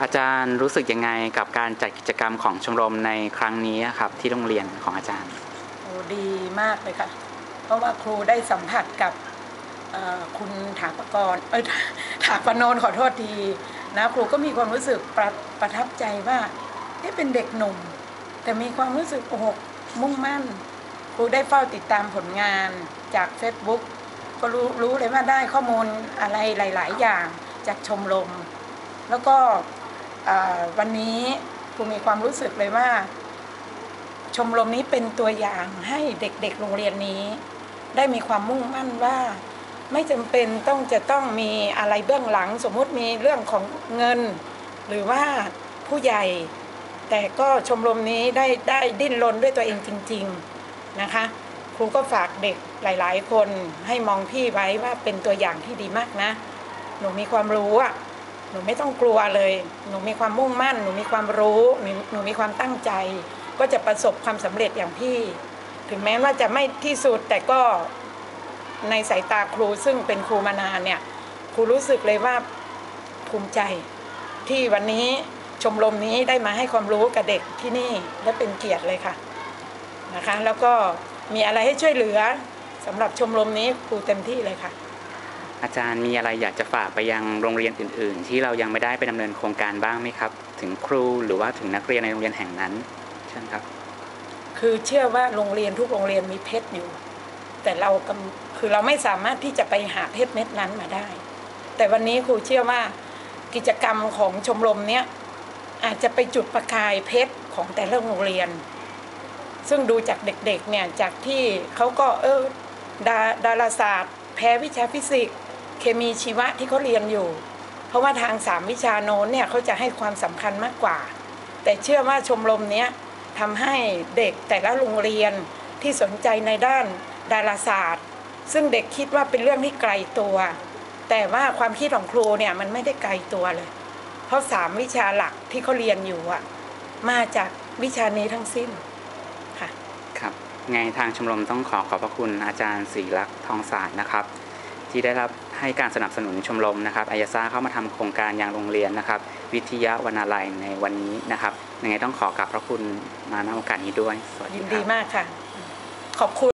อาจารย์รู้สึกยังไงกับการจัดกิจกรรมของชมรมในครั้งนี้ครับ ที่โรงเรียนของอาจารย์โอ้ดีมากเลยค่ะ เพราะว่าครูได้สัมผัสกับคุณถาปกรเอ้ยถาปนนท์ขอโทษทีนะครูก็มีความรู้สึกประประทับใจว่าเอ๊ะเป็นเด็กหนุ่ม แต่มีความรู้สึกโอ้โหมุ่งมั่น ครูได้เฝ้าติดตามผลงานจาก Facebook ก็รู้รู้เลยว่าได้ข้อมูลอะไรหลาย ๆ อย่างจากชมรม แล้วก็ วันนี้ครูมีความรู้สึกเลยว่า ชมรมนี้เป็นตัวอย่างให้เด็กๆโรงเรียนนี้ ได้มีความมุ่งมั่นว่า ไม่จำเป็นต้องจะต้องมีอะไรเบื้องหลัง สมมุติมีเรื่องของเงิน หรือว่าผู้ใหญ่ แต่ก็ชมรมนี้ได้ได้ดิ้นรนด้วยตัวเองจริง ๆนะคะครูก็ฝากเด็กหลาย ๆ คนให้มองพี่ไว้ว่าเป็นตัวอย่างที่ดีมากนะ หนูมีความรู้อะ นูไม่ต้องกลัวเลย หนูมีความมุ่งมั่น หนูมีความรู้ หนูหนูมีความตั้งใจ ก็จะประสบความสำเร็จอย่างพี่ ถึงแม้ว่าจะไม่ที่สุดแต่ก็ในสายตาครูซึ่งเป็นครูมานานเนี่ย ครูรู้สึกเลยว่าภูมิใจ ที่วันนี้ชมรมนี้ได้มาให้ความรู้กับเด็กที่นี่และเป็นเกียรติเลยค่ะนะคะ แล้วก็มีอะไรให้ช่วยเหลือสำหรับชมรมนี้ครูเต็มที่เลยค่ะ อาจารย์มีอะไรอยากจะฝากไปยังโรงเรียนอื่น ๆ ที่เรายังไม่ได้ไปดำเนินโครงการบ้างไหมครับ ถึงครูหรือว่าถึงนักเรียนในโรงเรียนแห่งนั้นเช่นครับ คือเชื่อว่าโรงเรียนทุกโรงเรียนมีเพชรอยู่ แต่เรากำคือเราไม่สามารถที่จะไปหาเพชรเม็ดนั้นมาได้ แต่วันนี้ครูเชื่อว่ากิจกรรมของชมรมเนี้ยอาจจะไปจุดประกายเพชรของแต่ละโรงเรียน ซึ่งดูจากเด็กๆเนี่ยจากที่เขาก็เออดาดาราศาสตร์ แพ้วิชาฟิสิกส์ เคมีชีวะที่เขาเรียนอยู่ เพราะว่าทางสามวิชาโน้นเนี่ยเขาจะให้ความสำคัญมากกว่า แต่เชื่อว่าชมรมเนี้ยทำให้เด็กแต่ละโรงเรียนที่สนใจในด้านดาราศาสตร์ ซึ่งเด็กคิดว่าเป็นเรื่องที่ไกลตัว แต่ว่าความคิดของครูเนี่ยมันไม่ได้ไกลตัวเลย เพราะสามวิชาหลักที่เขาเรียนอยู่อะมาจากวิชานี้ทั้งสิ้นค่ะครับไงทางชมรมต้องขอขอบพระคุณอาจารย์ศรีลักษ์ทองศาสตร์นะครับ ที่ได้รับให้การสนับสนุนชมรมนะครับอายาซาเข้ามาทำโครงการยังโรงเรียนนะครับ วิทยาวนาลัยในวันนี้นะครับยังไงต้องขอกราบพระคุณมาณโอกาสนี้ด้วย สวัสดียินดีมากค่ะ ขอบคุณ